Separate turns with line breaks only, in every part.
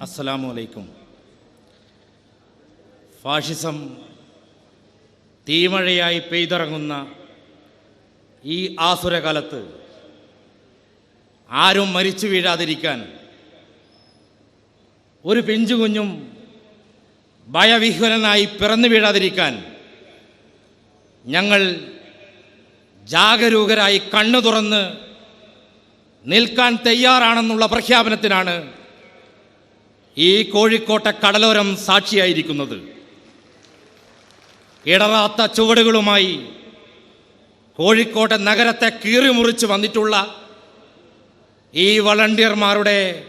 അസ്സലാമു അലൈക്കും ഫാഷിസം തീമഴയായി പെയ്തിറങ്ങുന്ന ഈ ആസുരകാലത്ത് ആരും മരിച്ചു വീഴാതിരിക്കാൻ ഒരു പിഞ്ചു കുഞ്ഞും ഭയവിഹ്വലനായി പിറന്നു വീഴാതിരിക്കാൻ ഞങ്ങൾ ജാഗരൂകരായി കണ്ണു തുറന്ന് നിൽക്കാൻ തയ്യാറാണെന്നുള്ള പ്രഖ്യാപനത്തിനാണ് ഈ കോഴിക്കോട്ടെ കടലോരം സാക്ഷിയായിരിക്കുന്നത്. ഇടറാത്ത ചുവടുകളുമായി കോഴിക്കോട്ടെ നഗരത്തെ കീറിമുറിച്ച് വന്നിട്ടുള്ള ഈ വളണ്ടിയർമാരുടെ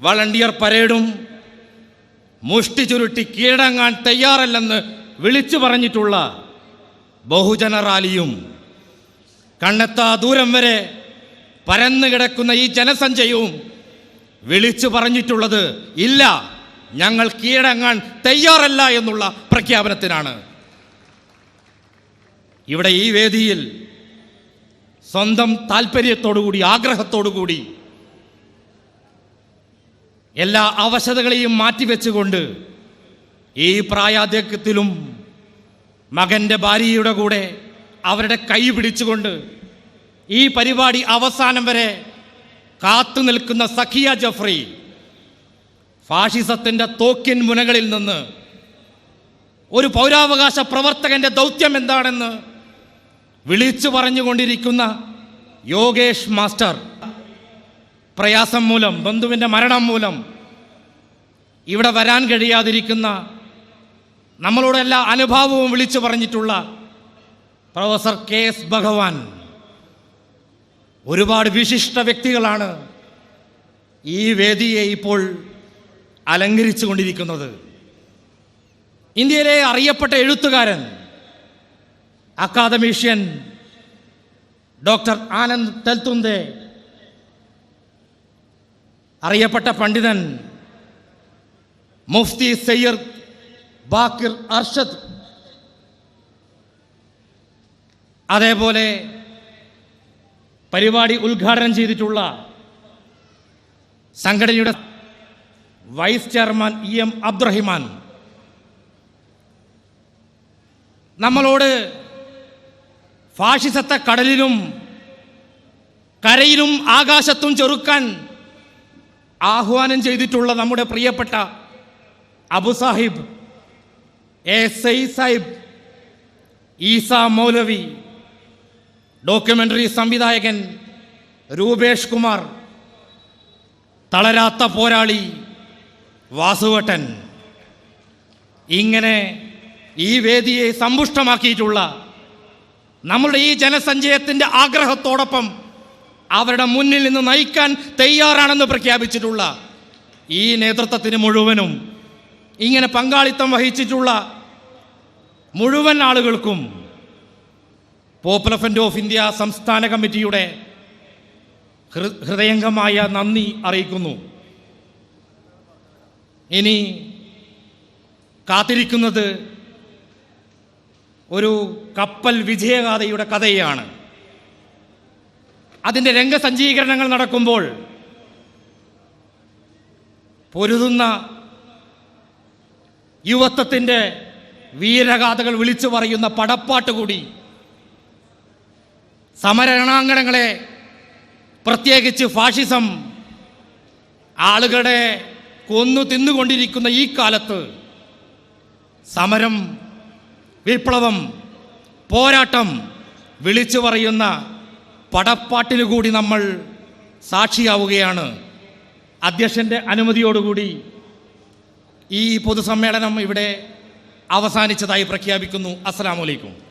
വളണ്ടിയർ പരേഡും മുഷ്ടി ചുരുട്ടി കീഴടങ്ങാൻ തയ്യാറല്ലെന്ന് വിളിച്ചു പറഞ്ഞിട്ടുള്ള ബഹുജന റാലിയും കണ്ണെത്താ ദൂരം വരെ പരന്നു കിടക്കുന്ന ഈ ജനസഞ്ചയവും വിളിച്ചു പറഞ്ഞിട്ടുള്ളത് ഇല്ല. ഞങ്ങൾ കീഴടങ്ങാൻ തയ്യാറല്ല എന്നുള്ള പ്രഖ്യാപനത്തിനാണ്. ഇവിടെ ഈ വേദിയിൽ സ്വന്തം താല്പര്യത്തോടുകൂടി ആഗ്രഹത്തോടുകൂടി എല്ലാ അവശതകളെയും മാറ്റിവെച്ചുകൊണ്ട് ഈ പ്രായാധിക്യത്തിലും മകന്റെ ഭാര്യയുടെ കൂടെ അവരുടെ കൈ പിടിച്ചുകൊണ്ട് ഈ പരിപാടി അവസാനം വരെ കാത്തു നിൽക്കുന്ന സഖിയ ജഫ്രി ഫാഷിസത്തിന്റെ തോക്കിൻ മുനകളിൽ നിന്ന് ഒരു പൗരാവകാശ പ്രവർത്തകന്റെ ദൗത്യം എന്താണെന്ന് വിളിച്ചു പറഞ്ഞുകൊണ്ടിരിക്കുന്ന യോഗേഷ് മാസ്റ്റർ. പ്രയാസം മൂലം ബന്ധുവിന്റെ മരണം മൂലം ഇവിടെ വരാൻ കഴിയാതിരിക്കുന്ന നമ്മളോട് എല്ലാ അനുഭാവവും വിളിച്ചു പറഞ്ഞിട്ടുള്ള പ്രൊഫസർ കെ എസ് ഭഗവാൻ. ഒരുപാട് വിശിഷ്ട വ്യക്തികളാണ് ഈ വേദിയെ ഇപ്പോൾ അലങ്കരിച്ചു കൊണ്ടിരിക്കുന്നത് ഇന്ത്യയിലെ അറിയപ്പെട്ട എഴുത്തുകാരൻ അക്കാദമീഷ്യൻ ഡോക്ടർ ആനന്ദ് തെൽത്തുന്തെ അറിയപ്പെട്ട പണ്ഡിതൻ മുഫ്തി സയ്യർ ബാക്കിർ അർഷദ് അതേപോലെ പരിപാടി ഉദ്ഘാടനം ചെയ്തിട്ടുള്ള സംഘടനയുടെ vice chairman E M Abdurahiman. നമ്മളോട് ഫാഷിസത്തെ കടലിലും കരയിലും ആകാശത്തും ചെറുക്കാൻ ആഹ്വാനം ചെയ്തിട്ടുള്ള നമ്മുടെ പ്രിയപ്പെട്ട അബു സാഹിബ് എ സൈ സാഹിബ് ഈസ മൗലവി ഡോക്യുമെന്ററി സംവിധായകൻ രൂപേഷ് കുമാർ തളരാത്ത പോരാളി വാസുവട്ടൻ. ഇങ്ങനെ ഈ വേദിയെ സമ്പുഷ്ടമാക്കിയിട്ടുള്ള നമ്മുടെ ഈ ജനസഞ്ചയത്തിന്റെ ആഗ്രഹത്തോടൊപ്പം അവരുടെ മുന്നിൽ നിന്ന് നയിക്കാൻ തയ്യാറാണെന്ന് പ്രഖ്യാപിച്ചിട്ടുള്ള ഈ നേതൃത്വത്തിന് മുഴുവനും ഇങ്ങനെ പങ്കാളിത്തം വഹിച്ചിട്ടുള്ള മുഴുവൻ ആളുകൾക്കും പോപ്പുലർ ഫ്രണ്ട് ഓഫ് ഇന്ത്യ സംസ്ഥാന കമ്മിറ്റിയുടെ ഹൃദയംഗമായ നന്ദി അറിയിക്കുന്നു. ഇനി കാത്തിരിക്കുന്നത് ഒരു കപ്പൽ വിജയഗാഥയുടെ കഥയാണ്. അതിന്റെ രംഗസഞ്ചീകരണങ്ങൾ നടക്കുമ്പോൾ പൊരുതുന്ന യുവത്വത്തിന്റെ വീരഗാഥകൾ വിളിച്ചു പറയുന്ന പടപ്പാട്ട് കൂടി സമരണാങ്കണങ്ങളെ പ്രത്യേകിച്ച് ഫാഷിസം ആളുകളെ കൊന്നു തിന്നുകൊണ്ടിരിക്കുന്ന ഈ കാലത്ത് സമരം വിപ്ലവം പോരാട്ടം വിളിച്ചു പറയുന്ന പടപ്പാട്ടിനു കൂടി നമ്മൾ സാക്ഷിയാവുകയാണ്. അധ്യക്ഷന്റെ അനുമതിയോടുകൂടി ഈ പൊതുസമ്മേളനം ഇവിടെ അവസാനിച്ചതായി പ്രഖ്യാപിക്കുന്നു. അസ്സാം അലൈക്കും.